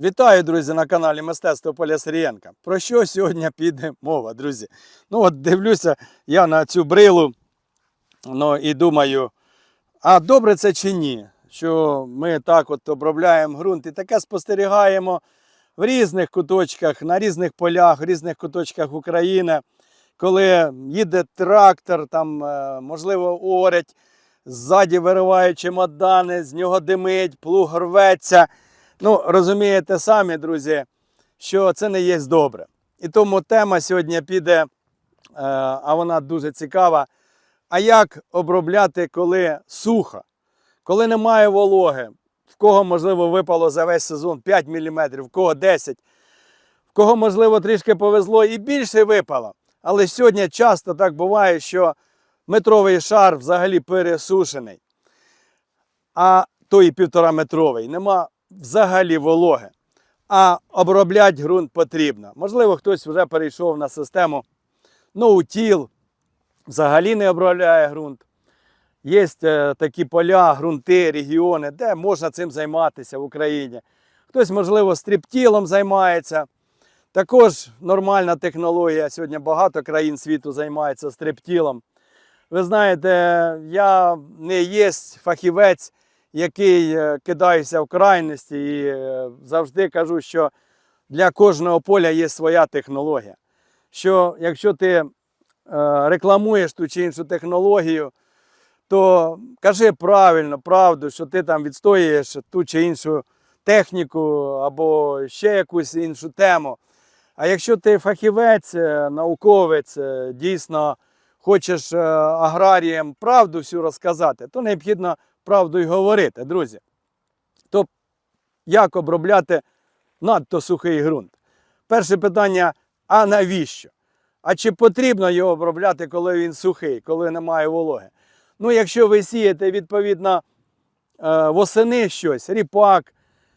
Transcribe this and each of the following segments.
Вітаю, друзі, на каналі Мистецтво Поля Сирієнка. Про що сьогодні піде мова, друзі? Ну, от дивлюся я на цю брилу ну, і думаю, а добре це чи ні? Що ми так от обробляємо ґрунт і таке спостерігаємо в різних куточках, на різних полях, в різних куточках України, коли їде трактор, там, е, можливо, орять, ззаді виривають чемодани, з нього димить, плуг рветься. Ну, розумієте самі, друзі, що це не є добре. І тому тема сьогодні піде, е, а вона дуже цікава. А як обробляти, коли сухо, коли немає вологи, в кого, можливо, випало за весь сезон 5 мм, в кого 10, в кого, можливо, трішки повезло і більше випало. Але сьогодні часто так буває, що метровий шар взагалі пересушений, а той півтора метровий. Нема взагалі вологи. А обробляти ґрунт потрібно. Можливо, хтось вже перейшов на систему ноутіл, взагалі не обробляє ґрунт. Є е, такі поля, ґрунти, регіони, де можна цим займатися в Україні. Хтось, можливо, стріптілом займається. Також нормальна технологія. Сьогодні багато країн світу займаються стриптілом. Ви знаєте, я не є фахівець, який е, кидаюся в крайності і е, завжди кажу, що для кожного поля є своя технологія. Що якщо ти е, рекламуєш ту чи іншу технологію, то кажи правильно, правду, що ти там відстоюєш ту чи іншу техніку або ще якусь іншу тему. А якщо ти фахівець, науковець, дійсно хочеш аграріям правду всю розказати, то необхідно правду й говорити, друзі. То як обробляти надто сухий ґрунт? Перше питання: а навіщо? А чи потрібно його обробляти, коли він сухий, коли немає вологи? Ну, якщо ви сієте, відповідно, е, восени щось, ріпак,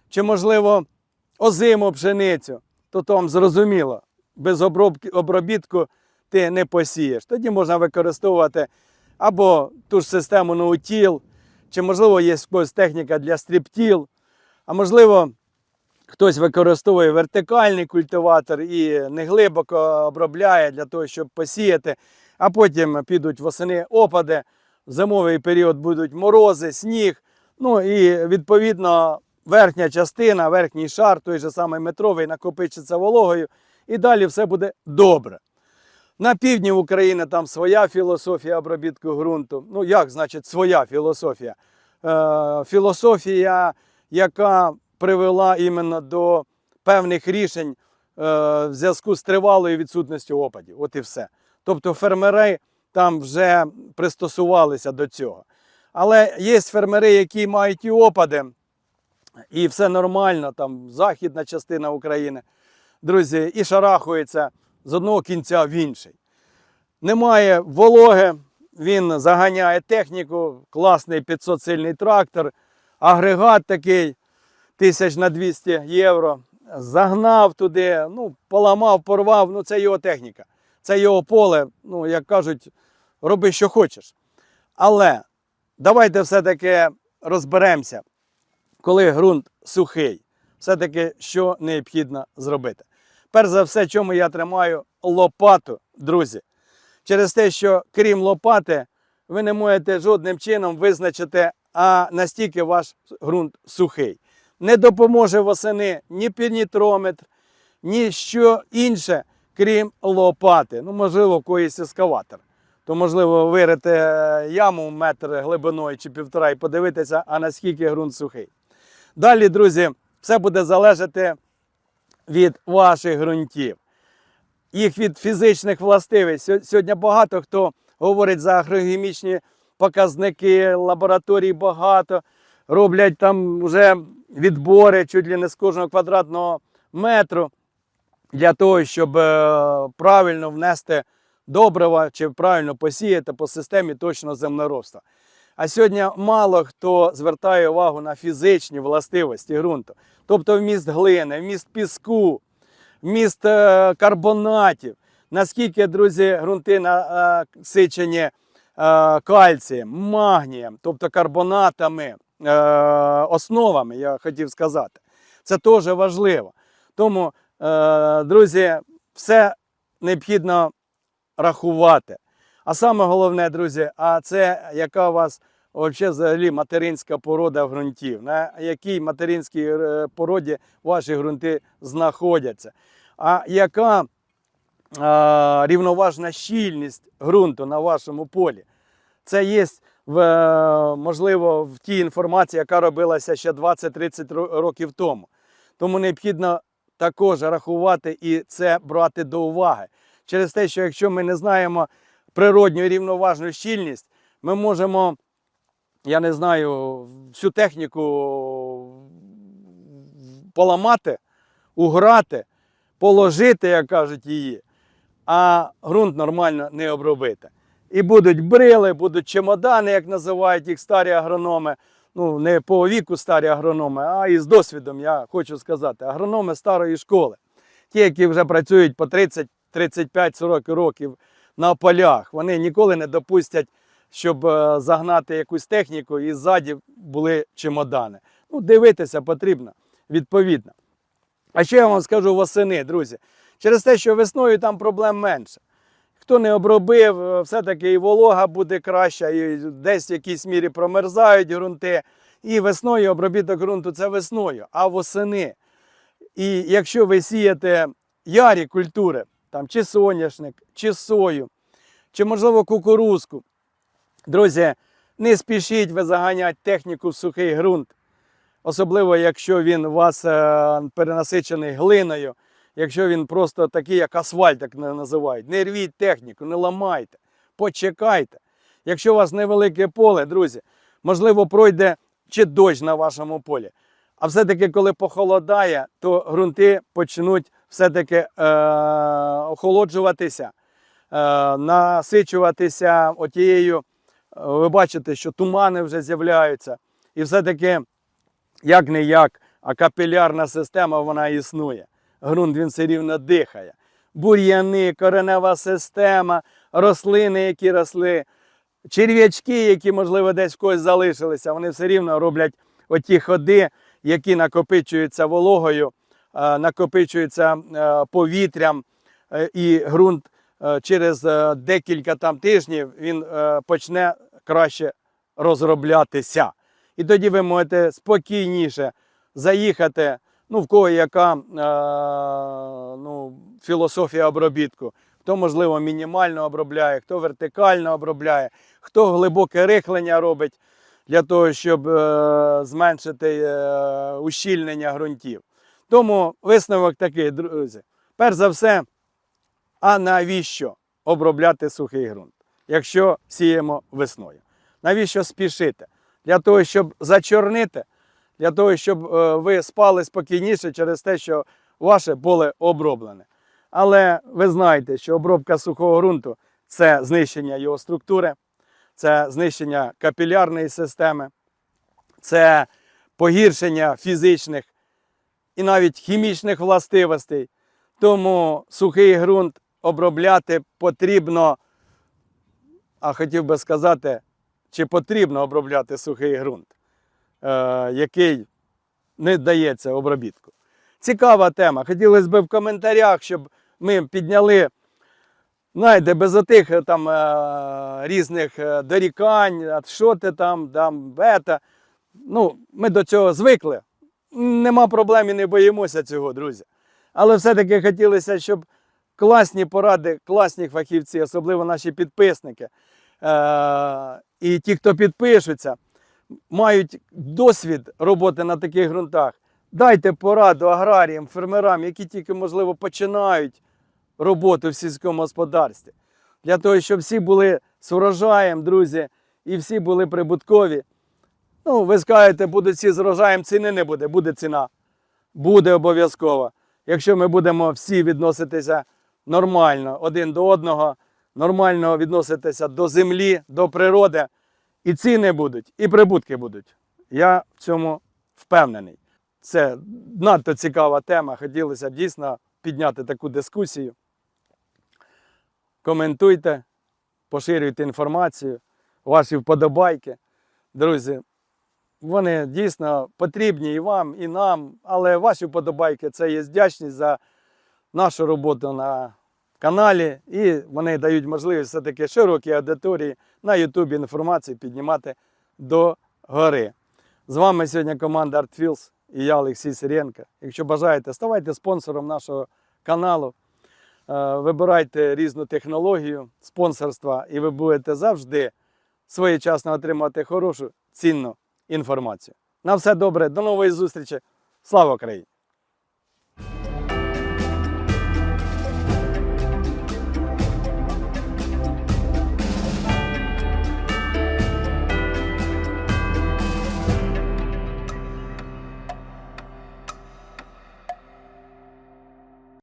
чи, можливо, озиму пшеницю, то там зрозуміло, без обробки, обробітку ти не посієш. Тоді можна використовувати або ту ж систему ноутіл, чи, можливо, є якась техніка для стріптіл, а можливо, хтось використовує вертикальний культиватор і не глибоко обробляє для того, щоб посіяти, а потім підуть восени опади, в зимовий період будуть морози, сніг. Ну і відповідно верхня частина, верхній шар, той же самий метровий, накопичиться вологою, і далі все буде добре. На півдні України там своя філософія обробітку ґрунту. Ну, як значить своя філософія? Е, філософія, яка привела іменно до певних рішень е, в зв'язку з тривалою відсутністю опадів. От і все. Тобто фермери там вже пристосувалися до цього. Але є фермери, які мають і опади, і все нормально, там західна частина України, друзі, і шарахується з одного кінця в інший. Немає вологи, він заганяє техніку, класний 500-сильний трактор, агрегат такий тисяч на 200 євро. Загнав туди, ну, поламав, порвав, ну це його техніка. Це його поле, ну, як кажуть, роби, що хочеш. Але давайте все-таки розберемося, коли ґрунт сухий, все-таки що необхідно зробити. Перш за все, чому я тримаю лопату, друзі. Через те, що крім лопати, ви не можете жодним чином визначити, а настільки ваш ґрунт сухий. Не допоможе восени ні пірнітрометр, ні що інше, крім лопати. Ну, можливо, в когось ескаватор. То, можливо, вирити яму метр глибиною чи півтора і подивитися, а наскільки ґрунт сухий. Далі, друзі, все буде залежати від ваших ґрунтів, їх від фізичних властивостей. Сьогодні багато хто говорить за агрогімічні показники, лабораторій багато, роблять там вже відбори чуть ли не з кожного квадратного метру для того, щоб е, правильно внести добрива чи правильно посіяти по системі точного землеробства. А сьогодні мало хто звертає увагу на фізичні властивості ґрунту, тобто вміст глини, вміст піску, вміст е, карбонатів. Наскільки, друзі, ґрунти насичені е, кальцієм, магнієм, тобто карбонатами, е, основами, я хотів сказати. Це теж важливо. Тому, е, друзі, все необхідно рахувати. А саме головне, друзі, а це яка у вас взагалі материнська порода ґрунтів, на якій материнській е, породі ваші ґрунти знаходяться. А яка а, рівноважна щільність ґрунту на вашому полі? Це є в, е, можливо в тій інформації, яка робилася ще 20-30 років тому. Тому необхідно також рахувати і це брати до уваги. Через те, що якщо ми не знаємо природню рівноважну щільність, ми можемо, я не знаю, всю техніку поламати, уграти, положити, як кажуть її, а ґрунт нормально не обробити. І будуть брили, будуть чемодани, як називають їх старі агрономи. Ну, не по віку старі агрономи, а і з досвідом, я хочу сказати, агрономи старої школи. Ті, які вже працюють по 30, 35, 40 років на полях, вони ніколи не допустять, щоб е, загнати якусь техніку і ззаді були чемодани. Ну, дивитися потрібно відповідно. А що я вам скажу восени, друзі? Через те, що весною там проблем менше. Хто не обробив, е, все-таки і волога буде краща, і десь в якійсь мірі промерзають ґрунти. І весною обробіток ґрунту це весною, а восени. І якщо ви сієте ярі культури, там, чи соняшник, чи сою, чи, можливо, кукурузку, друзі, не спішіть ви заганяти техніку в сухий ґрунт. Особливо, якщо він у вас е, перенасичений глиною, якщо він просто такий, як асфальт, так називають. Не рвіть техніку, не ламайте, почекайте. Якщо у вас невелике поле, друзі, можливо, пройде чи дощ на вашому полі. А все-таки, коли похолодає, то ґрунти почнуть все-таки е, охолоджуватися, е, насичуватися отією. е, Ви бачите, що тумани вже з'являються. І все-таки, як не як, а капілярна система вона існує. Ґрунт він все рівно дихає. Бур'яни, коренева система, рослини, які росли, черв'ячки, які, можливо, десь в когось залишилися, вони все рівно роблять оті ходи, які накопичуються вологою, е, накопичуються е, повітрям, е, і ґрунт через декілька там тижнів він почне краще розроблятися. І тоді ви можете спокійніше заїхати. Ну, в кого яка ну, філософія обробітку. Хто, можливо, мінімально обробляє, хто вертикально обробляє, хто глибоке рихлення робить для того, щоб зменшити ущільнення ґрунтів. Тому висновок такий, друзі. Перш за все, а навіщо обробляти сухий ґрунт, якщо сіємо весною? Навіщо спішити? Для того, щоб зачорнити, для того, щоб е, ви спали спокійніше через те, що ваше поле оброблене. Але ви знаєте, що обробка сухого ґрунту це знищення його структури, це знищення капілярної системи, це погіршення фізичних і навіть хімічних властивостей. Тому сухий ґрунт обробляти потрібно, а хотів би сказати, чи потрібно обробляти сухий ґрунт, е, який не дається обробітку. Цікава тема. Хотілося б в коментарях, щоб ми підняли, знаєте, без отих е, там е, різних дорікань, а що ти там, там, бета. Ну, ми до цього звикли. Нема проблем і не боїмося цього, друзі. Але все-таки хотілося, щоб класні поради, класні фахівці, особливо наші підписники, е- і ті, хто підпишуться, мають досвід роботи на таких ґрунтах. Дайте пораду аграріям, фермерам, які тільки, можливо, починають роботу в сільському господарстві. Для того, щоб всі були з урожаєм, друзі, і всі були прибуткові. Ну, ви скажете, будуть всі з урожаєм, ціни не буде, буде ціна. Буде обов'язково. Якщо ми будемо всі відноситися нормально один до одного, нормально відноситися до землі, до природи, і ціни будуть, і прибутки будуть. Я в цьому впевнений. Це надто цікава тема. Хотілося б дійсно підняти таку дискусію. Вони дійсно потрібні і вам, і нам. Але ваші вподобайки це є вдячність за нашу роботу на каналі. І вони дають можливість все-таки широкій аудиторії на Ютубі інформацію піднімати до гори. З вами сьогодні команда ArtFields і я Олексій Сиренко. Якщо бажаєте, ставайте спонсором нашого каналу. Е, Вибирайте різну технологію спонсорства, і ви будете завжди своєчасно отримати хорошу, цінну інформацію. На все добре, до нової зустрічі. Слава Україні!